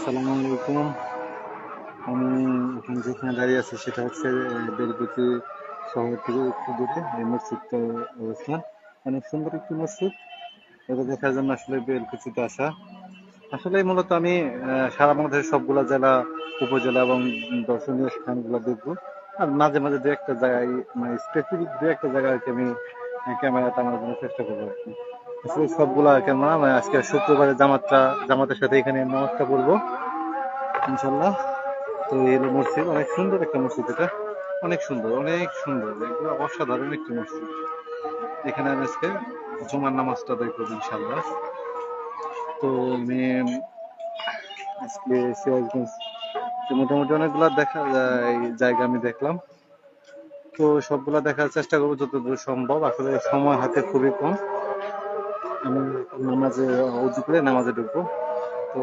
আসসালামু আলাইকুম। আমি এখন যেখানে দাঁড়িয়ে আছি সেটা হচ্ছে বেলকুচি শহর থেকে একটু দূরে, এই মসজিদটা অবস্থান অনেক সুন্দর একটি মসজিদ। এটা দেখার জন্য আসলে বেলকুচিতে আসা। আসলে মূলত আমি সারা বাংলাদেশের সবগুলা জেলা, উপজেলা এবং দর্শনীয় স্থানগুলো দেখব। আর মাঝে মাঝে দু একটা জায়গায় মানে স্পেসিফিক দু একটা জায়গায় আমি ক্যামেরা টানার জন্য চেষ্টা করব আর কি। সবগুলা ক্যামেরা মানে আজকে শুক্রবারে জামাতটা, জামাতের সাথে এখানে নামাজটা করব ইনশাল্লাহ তো এই হলো মসজিদ। অনেক সুন্দর একটা মসজিদ এটা। অনেক সুন্দর অনেক সুন্দর। অসাধারণ একটি মসজিদ। এখানে আমি আজকে জুমার নামাজটা আদায় ইনশাল্লাহ তো আমি আজকে সিরাজগঞ্জ মোটামুটি অনেকগুলা দেখা জায়গা আমি দেখলাম। তো সবগুলা দেখার চেষ্টা করব যতদূর সম্ভব। আসলে সময় হাতে খুবই কম। আমি নামাজে, উজু করে নামাজে ঢুকবো। তো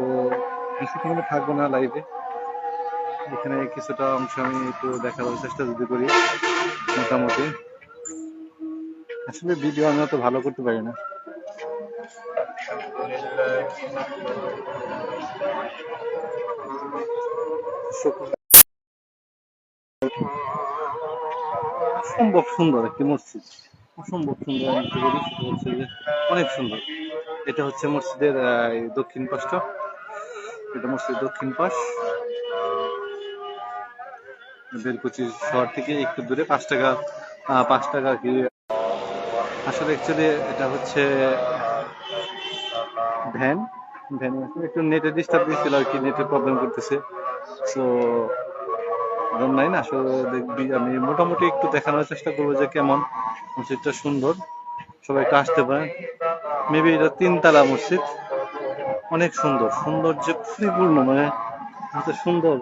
বেশিক্ষণ থাকব না লাইভে এখানে কিছুটা অংশ আমি একটু দেখার চেষ্টা যদি করি, মোটামুটি। আসলে ভিডিও আমি অত ভালো করতে পারি না। অসম্ভব সুন্দর একটি মসজিদ। অসম্ভব সুন্দর হচ্ছে যে অনেক সুন্দর। এটা হচ্ছে মসজিদের দক্ষিণ পাশটা। এটা মসজিদের দক্ষিণ পাশ। বেলকুচি শহর থেকে একটু দূরে, পাঁচ টাকা পাঁচ টাকা কি? আসলে অ্যাকচুয়ালি এটা হচ্ছে ভ্যান। ভ্যান একটু নেটে ডিস্টার্ব দিচ্ছিল আর কি নেটের প্রবলেম করতেছে। সো নাই না? আসলে দেখবি, আমি মোটামুটি একটু দেখানোর চেষ্টা করব যে কেমন মসজিদটা সুন্দর। সবাই একটু আসতে পারে মেবি এটা তিনতলা মসজিদ। অনেক সুন্দর। সৌন্দর্য পরিপূর্ণ মানে সুন্দর।